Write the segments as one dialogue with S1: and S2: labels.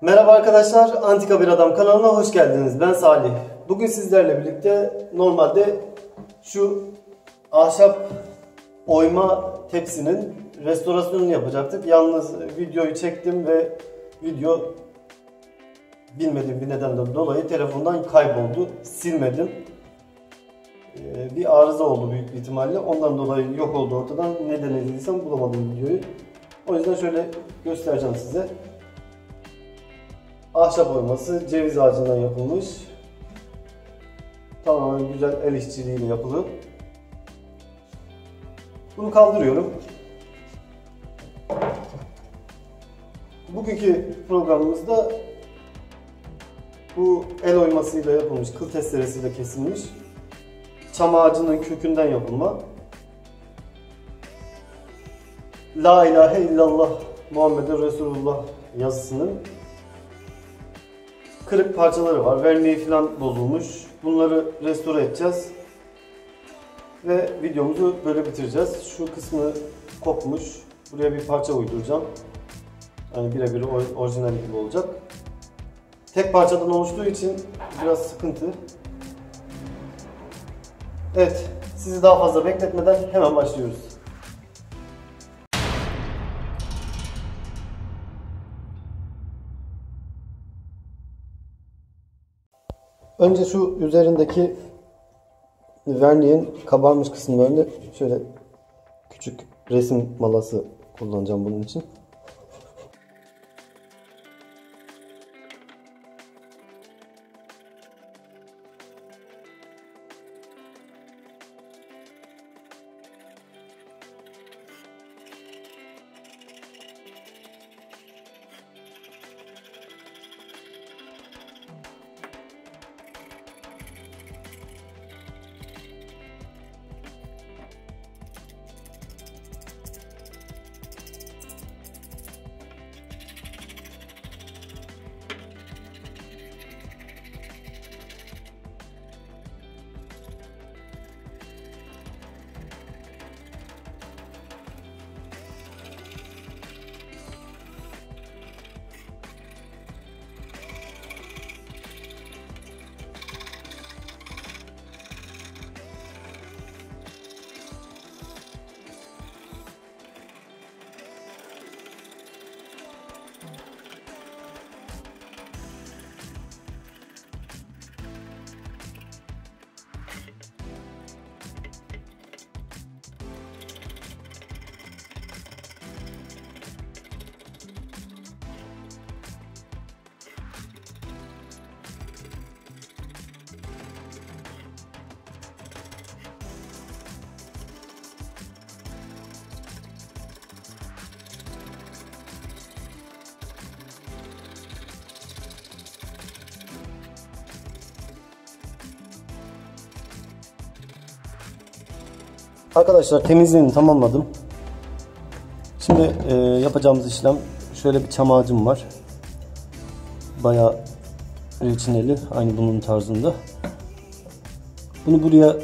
S1: Merhaba arkadaşlar, Antika Bir Adam kanalına hoş geldiniz. Ben Salih. Bugün sizlerle birlikte normalde şu ahşap oyma tepsinin restorasyonunu yapacaktık. Yalnız videoyu çektim ve video bilmediğim bir nedenden dolayı telefondan kayboldu. Silmedim. Ee, bir arıza oldu büyük bir ihtimalle. Ondan dolayı yok oldu ortadan. Neden edildiysem bulamadım videoyu. O yüzden şöyle göstereceğim size. Ahşap oyması ceviz ağacından yapılmış. Tamamen güzel el işçiliğiyle yapılı. Bunu kaldırıyorum. Bugünkü programımızda bu el oymasıyla yapılmış, kıl testeresiyle kesilmiş çam ağacının kökünden yapılma La ilahe illallah Muhammeden Resulullah yazısının kırık parçaları var. Verniği falan bozulmuş. Bunları restore edeceğiz. Ve videomuzu böyle bitireceğiz. Şu kısmı kopmuş. Buraya bir parça uyduracağım. Yani birebir orijinal gibi olacak. Tek parçadan oluştuğu için biraz sıkıntı. Evet, sizi daha fazla bekletmeden hemen başlıyoruz. Önce şu üzerindeki verniğin kabarmış kısımlarını şöyle küçük resim malası kullanacağım bunun için. Arkadaşlar temizliğini tamamladım. Şimdi e, yapacağımız işlem şöyle bir çam ağacım var. Bayağı reçineli aynı bunun tarzında. Bunu buraya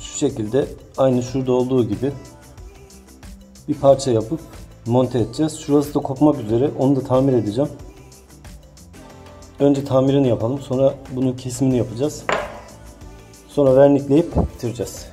S1: şu şekilde aynı şurada olduğu gibi bir parça yapıp monte edeceğiz. Şurası da kopmak üzere. Onu da tamir edeceğim. Önce tamirini yapalım. Sonra bunun kesimini yapacağız. Sonra vernikleyip bitireceğiz.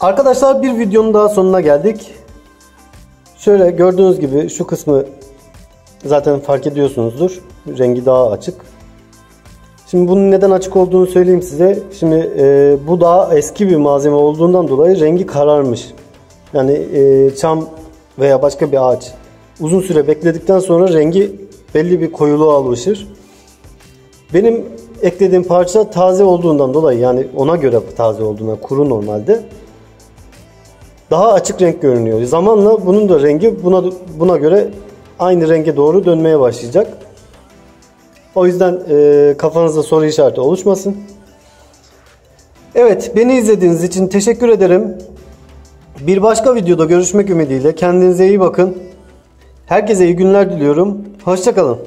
S1: Arkadaşlar bir videonun daha sonuna geldik. Şöyle gördüğünüz gibi şu kısmı zaten fark ediyorsunuzdur. Rengi daha açık. Şimdi bunun neden açık olduğunu söyleyeyim size. Şimdi e, bu daha eski bir malzeme olduğundan dolayı rengi kararmış. Yani e, çam veya başka bir ağaç uzun süre bekledikten sonra rengi belli bir koyuluğa alışır. Benim eklediğim parça taze olduğundan dolayı yani ona göre taze olduğuna kuru normalde daha açık renk görünüyor. Zamanla bunun da rengi buna buna göre aynı renge doğru dönmeye başlayacak. O yüzden e, kafanızda soru işareti oluşmasın. Evet beni izlediğiniz için teşekkür ederim. Bir başka videoda görüşmek ümidiyle kendinize iyi bakın. Herkese iyi günler diliyorum. Hoşçakalın.